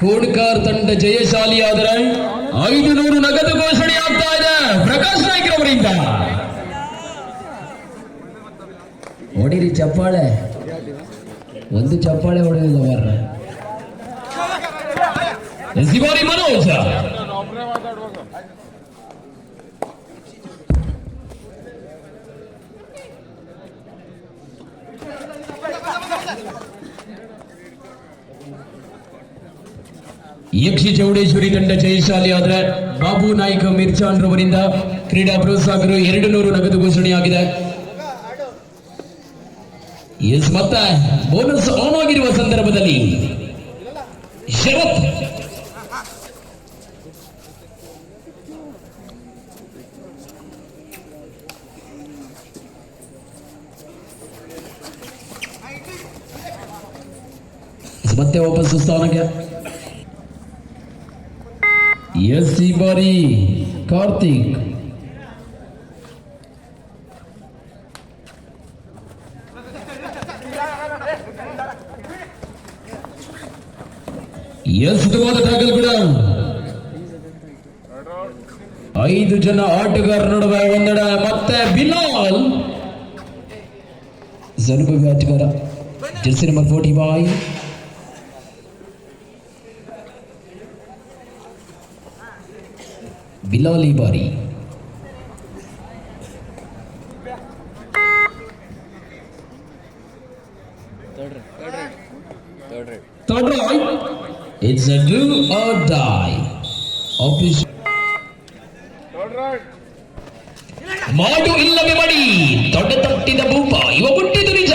ಕೋಡ್ಕಾರ್ ತಂಡ ಜಯಶಾಲಿಯಾದರೆ ಐದು ನೂರು ನಗದು ಘೋಷಣೆ ಆಗ್ತಾ ಇದೆ ಪ್ರಕಾಶ್ ನಾಯ್ಕರವರಿಂದ ಹೊಡಿರಿ ಚಪ್ಪಾಳೆ. ಒಂದು ಚಪ್ಪಾಳೆ ಹೊಡೆದಿಲ್ಲ ಮಾರ್ರೆ. ಮನೋಜ. ಯಕ್ಷಿ ಚೌಡೇಶ್ವರಿ ತಂಡ ಜಯಶಾಲಿ ಆದ್ರೆ ಬಾಬು ನಾಯ್ಕ ಮಿರ್ಚಾನ್ ರವರಿಂದ ಕ್ರೀಡಾ ಪ್ರೋತ್ಸಾಹಕರು ಎರಡು ನೂರು ನಗದು ಘೋಷಣೆಯಾಗಿದೆ. ಎಸ್ ಮತ್ತೆ ಬೋನಸ್ ಆನ್ ಆಗಿರುವ ಸಂದರ್ಭದಲ್ಲಿ ಶರತ್ ಎಸ್ ಮತ್ತೆ ವಾಪಸ್ ಸ್ಥಾನಕ್ಕೆ ಎಸ್ ಈ ಬಾರಿ ಕಾರ್ತಿಕ್ ಎಸ್ ಟ್ಯಾಕಲ್ ಕೂಡ ಐದು ಜನ ಆಟಗಾರ ನಡುವೆ ಒಂದೆಡೆ ಮತ್ತೆ ಬಿಲಾಲ್ ಅನುಭವಿ ಆಟಗಾರ jersey number forty five Bilal ಈ ಬಾರಿ It's a do or die. Office. ಮಾಡು ಇಲ್ಲವೇ ಮಡಿ ದೊಡ್ಡ ತಟ್ಟಿದ ಭೂಪ ಇವ ಹುಟ್ಟಿದು ನಿಜ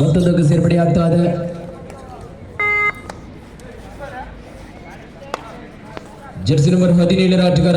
ಮತ್ತೊಂದಕ್ಕೆ ಸೇರ್ಪಡೆ ಆಗ್ತಾ ಇದೆ ಜರ್ಸಿ ನಂಬರ್ ಹದಿನೇಳರ ಆಟಗಾರ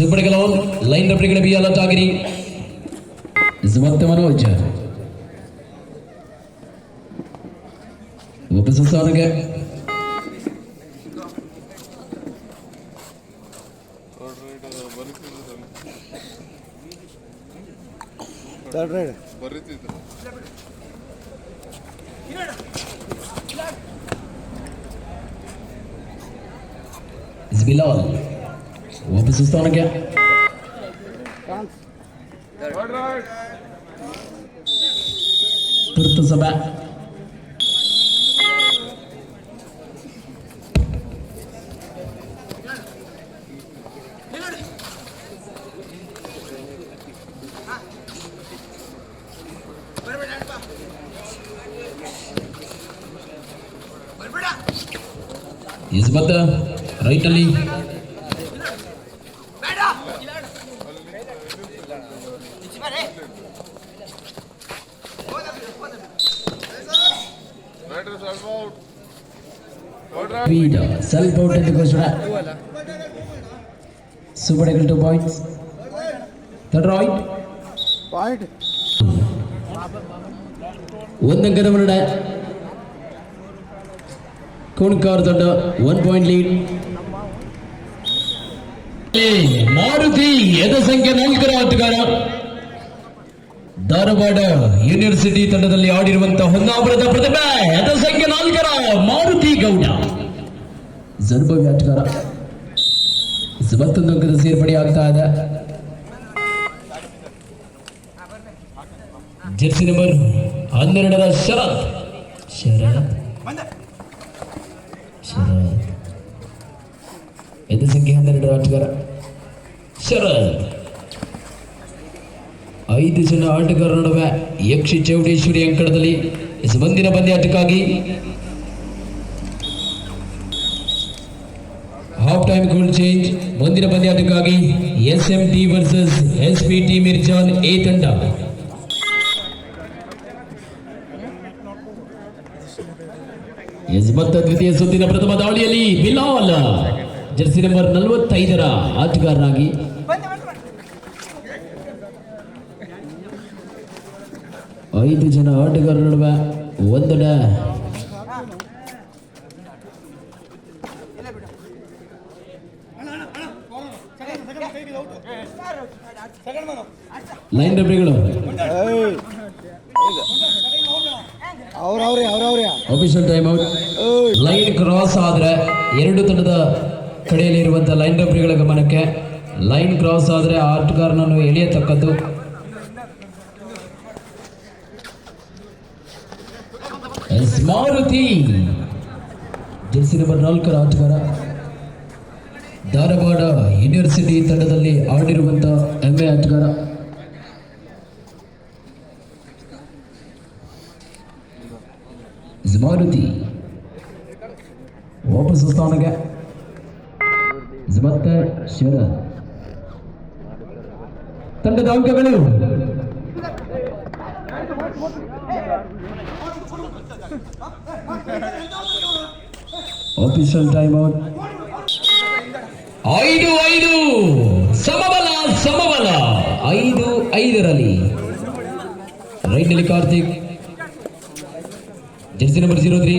ಸೂಪರ್ ಟ್ಯಾಕಲ್ ಆನ್ ಆಗಿದೆ ಸೂಪರ್ ಆನ್ ಲೈನ್ ರೆಫ್ರಿಗಳ ಬಿ ಅಲರ್ಟ್ ಆಗಿರಿ ಮತ್ತೆ ಮನೋಜ್ ವಾಪಸ್ ಸ್ಥಾನಕ್ಕೆ ಬರೀತಿದ್ರು ಬಿಲಾಲ್ ವಾಪಸ್ ಸ್ಥಾನಕ್ಕೆ ತುರ್ತು ಸಭೆ ಇಸ್ಬತ್ ರೈಟ್ ಸ್ವಲ್ಪ ಔಟ್ ಎಂದು ಘೋಷಣೆ super two points third raid point ಒಂದು ಅಂಕದ ಮುನ್ನಡೆ ಕುಣ್ಕಾರ್ ತಂಡ ಒನ್ ಪಾಯಿಂಟ್ ಲೀಡ್ ಮಾರುತಿ ಎದ ಸಂಖ್ಯೆ ನಾಲ್ಕರ ಆಟಗಾರ. ಧಾರವಾಡ ಯೂನಿವರ್ಸಿಟಿ ತಂಡದಲ್ಲಿ ಆಡಿರುವಂತಹ ಹೊನ್ನಾವರದ ಪ್ರತಿಭೆ ಎದ ಸಂಖ್ಯೆ ನಾಲ್ಕರ ಮಾರುತಿ ಗೌಡ. ಜರ್ಬವಿ ಆಟಗಾರ ಮತ್ತೊಂದು ಅಂಕದ ಸೇರ್ಪಡೆ ಆಗ್ತಾ ಇದೆ ಜೆರ್ಸಿ ನಂಬರ್ ಹನ್ನೆರಡರ ಶರತ್ ಶರತ್ ಶರತ್ ಎದ್ದು ಸಂಖ್ಯೆ ಹನ್ನೆರಡರ ಆಟಗಾರ ಶರದ್ ಐದು ಜನ ಆಟಗಾರರ ನಡುವೆ ಯಕ್ಷಿ ಚೌಡೇಶ್ವರಿ ಅಂಕಣದಲ್ಲಿ ಎಸ್ ಮುಂದಿನ ಪಂದ್ಯಾಟಕ್ಕಾಗಿ ಹಾಫ್ ಟೈಮ್ ಗೋಲ್ ಚೇಂಜ್ ಮುಂದಿನ ಪಂದ್ಯಾಟಕ್ಕಾಗಿ S M T versus S P T Mirjan A ತಂಡ ಯಜಮತ್ತ ಮತ್ತು ದ್ವಿತೀಯ ಸುತ್ತಿನ ಪ್ರಥಮ ದಾಳಿಯಲ್ಲಿ ಬಿಲಾಲ್ ಜರ್ಸಿ ನಂಬರ್ ನಲವತ್ತೈದರ ಆಟಗಾರನಾಗಿ. ಐದು ಜನ ಆಟಗಾರರ ನಡುವೆ ಒಂದಡ ಲೈನ್ ಡಬ್ಬಿಗಳು official time out line cross ಆದ್ರೆ ಎರಡು ತಂಡದ ಕಡೆಯಲ್ಲಿ ಇರುವಂತಹ ಲೈನ್ ಡಬ್ಬಿಗಳ ಗಮನಕ್ಕೆ. ಲೈನ್ ಕ್ರಾಸ್ ಆದ್ರೆ ಆಟಗಾರನನ್ನು ಎಳೆಯತಕ್ಕದ್ದು. ಮಾರುತಿ ಜೆರ್ಸಿ ನಂಬರ್ ನಾಲ್ಕರ ಆಟಗಾರ. ಧಾರವಾಡ ಯೂನಿವರ್ಸಿಟಿ ತಂಡದಲ್ಲಿ ಆಡಿರುವಂತಹ ಹೆಮ್ಮೆ ಆಟಗಾರ. ಎಸ್ ಮಾರುತಿ ವಾಪಸ್ ಸ್ಥಾನಕ್ಕೆ ಎಸ್ ಮತ್ತೆ ಶರತ್ ತಂಡದ ಅಂಕಗಳು ಆಫೀಷಿಯಲ್ ಟೈಮ್ ಔಟ್ ಐದು ಐದು ಸಮಬಲ ಸಮಬಲ ಐದು ಐದರಲ್ಲಿ ರೈಟ್ನಲ್ಲಿ Karthik Jersey number zero three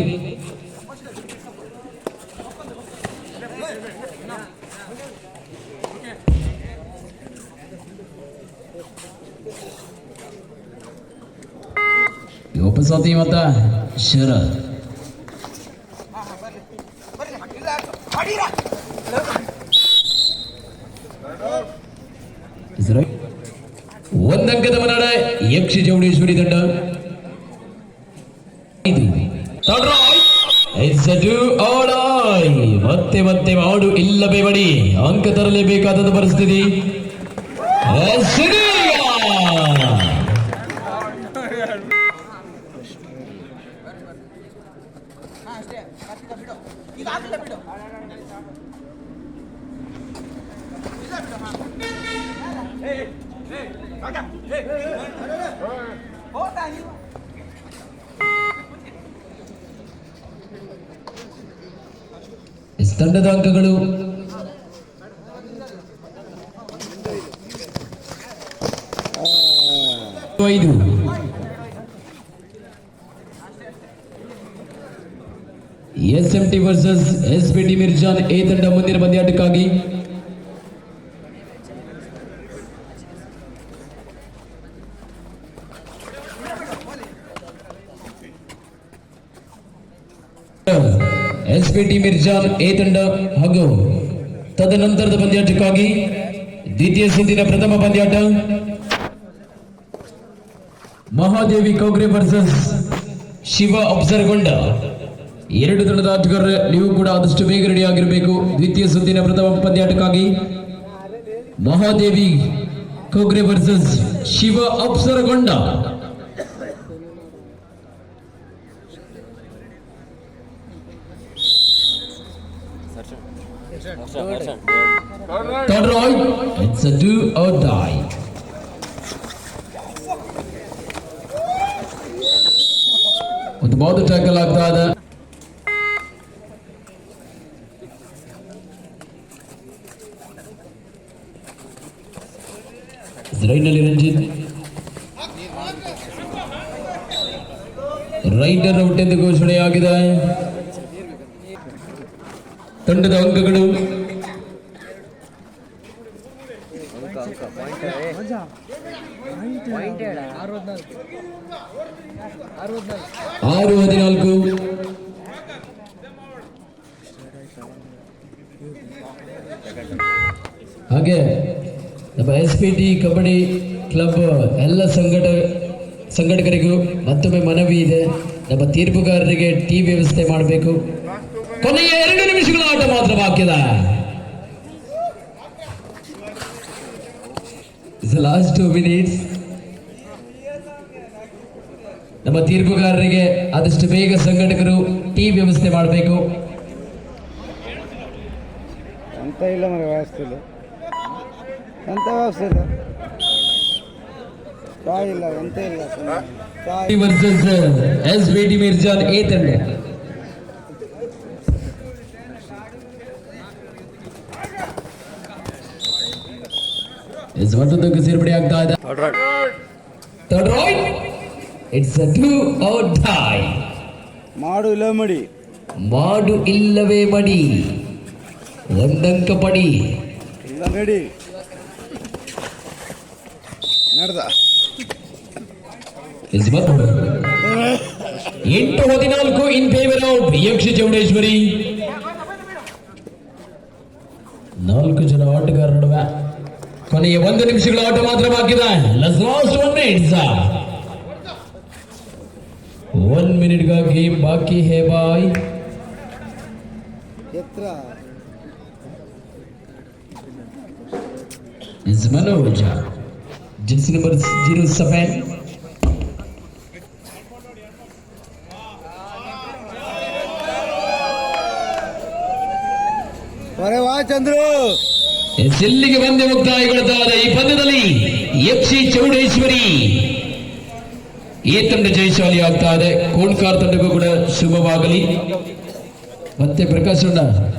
ವಾಪಸ್ಸಾತಿ ಮತ್ತ ಶರತ್ Is it right? ಒಂದಂಕದ ಮನಾಡ ಯಕ್ಷಿ ಚೌಡೇಶ್ವರಿ ತಂಡ All eye. ಮತ್ತೆ ಮತ್ತೆ ಮಾಡು ಇಲ್ಲವೇ ಬಡಿ ಅಂಕ ತರಲೇಬೇಕಾದ ಪರಿಸ್ಥಿತಿ ಹೋಗ್ತಾ ಎಸ್ ತಂಡದ ಅಂಕಗಳು. S M T versus S B T Mirjan A ತಂಡ ಮುಂದಿನ ಪಂದ್ಯಾಟಕ್ಕಾಗಿ. S P T Mirjan A ತಂಡ ಹಾಗೂ ತದನಂತರದ ಪಂದ್ಯಾಟಕ್ಕಾಗಿ ದ್ವಿತೀಯ ಸುತ್ತಿನ ಪ್ರಥಮ ಪಂದ್ಯಾಟ. ಮಹಾದೇವಿ ಕೌಗ್ರೆ ವರ್ಸಸ್ ಶಿವ ಅಬ್ಸರ್ಗೊಂಡ. ಎರಡು ತಂಡದ ಆಟಗಾರರು ನೀವು ಕೂಡ ಆದಷ್ಟು ಬೇಗ ರೆಡಿ ಆಗಿರಬೇಕು. ದ್ವಿತೀಯ ಸುತ್ತಿನ ಪ್ರಥಮ ಪಂದ್ಯಾಟಕ್ಕಾಗಿ Mahadevi Kaugre versus Shiva Apsargonda it's a do or die. ಒಂದು ಬಾದು ಟ್ಯಾಕಲ್ ಆಗ್ತಾ ಇದೆ ರೈಟ್ನಲ್ಲಿ ರಂಜಿತ್ ರೈಟರ್ ಔಟ್ ಎಂದು ಘೋಷಣೆಯಾಗಿದೆ ತಂಡದ ಅಂಕಗಳು ಆರು ಹದಿನಾಲ್ಕು ಹಾಗೆ ನಮ್ಮ S P T kabaddi club ಎಲ್ಲ ಸಂಘಟ ಸಂಘಟಕರಿಗೂ ಮತ್ತೊಮ್ಮೆ ಮನವಿ ಇದೆ. ನಮ್ಮ ತೀರ್ಪುಗಾರರಿಗೆ ಟಿ ವ್ಯವಸ್ಥೆ ಮಾಡಬೇಕು. ಕೊನೆಯ ಎರಡು ನಿಮಿಷಗಳ ಆಟ ಮಾತ್ರ ಬಾಕಿದೆ ಇಟ್ಸ್ ಲಾಸ್ಟ್ ಟೂ ಮಿನಿಟ್ಸ್ ನಮ್ಮ ತೀರ್ಪುಗಾರರಿಗೆ ಆದಷ್ಟು ಬೇಗ ಸಂಘಟಕರು ಟೀ ವ್ಯವಸ್ಥೆ ಮಾಡಬೇಕು. ಅಂತ ಇಲ್ಲ ಮರ ವ್ಯವಸ್ಥೆ ಇಲ್ಲ ಅಂತ ವ್ಯವಸ್ಥೆ ಇಲ್ಲ ಚಾಯ್ ಇಲ್ಲ ಎಂತ ಇಲ್ಲ. ಚಾಯ್ versus S V D Mirjan A ತಂಡ ಎಸ್ ಮತ್ತೊಂದಕ್ಕೆ ಸೇರ್ಪಡೆ ಆಗ್ತಾ ಇದೆ third right it's a two out die ಮಾಡು ಇಲ್ಲ ಮಡಿ ಮಾಡು ಇಲ್ಲವೇ ಮಡಿ ಒಂದಂಕ ಪಡಿ ಇಲ್ಲ ನಡಿ ನಡ್ದ ಎಸ್ ಮತ್ತು ಎಂಟು ಹದಿನಾಲ್ಕು ಇನ್ ಫೇವರ್ ಆಫ್ ಯಕ್ಷ ಚೌಡೇಶ್ವರಿ ನಾಲ್ಕು ಜನ ಆಟಗಾರ ನಡುವೆ ಕೊನೆಯ ಒಂದು ನಿಮಿಷಗಳ ಆಟ ಮಾತ್ರ ಬಾಕಿ ಇದೆ last one minutes one minute का गेम बाकी है भाई ಎತ್ತರ इस मनोज जिन्सी नंबर जीरो ಜಿಲ್ಲಿಗೆ ಬಂದೆ ಮುಕ್ತಾಯಗೊಳ್ಳುತ್ತಾರೆ ಈ ಪಂದ್ಯದಲ್ಲಿ? F C Chowdeshwari. ಈ ತಂಡ ಜಯಶಾಲಿ ಆಗ್ತಾ ಇದೆ. ಕೋಲ್ಕಾರ್ ತಂಡಕ್ಕೂ ಕೂಡ ಶುಭವಾಗಲಿ. ಮತ್ತೆ ಪ್ರಕಾಶ್ ಅಣ್ಣ.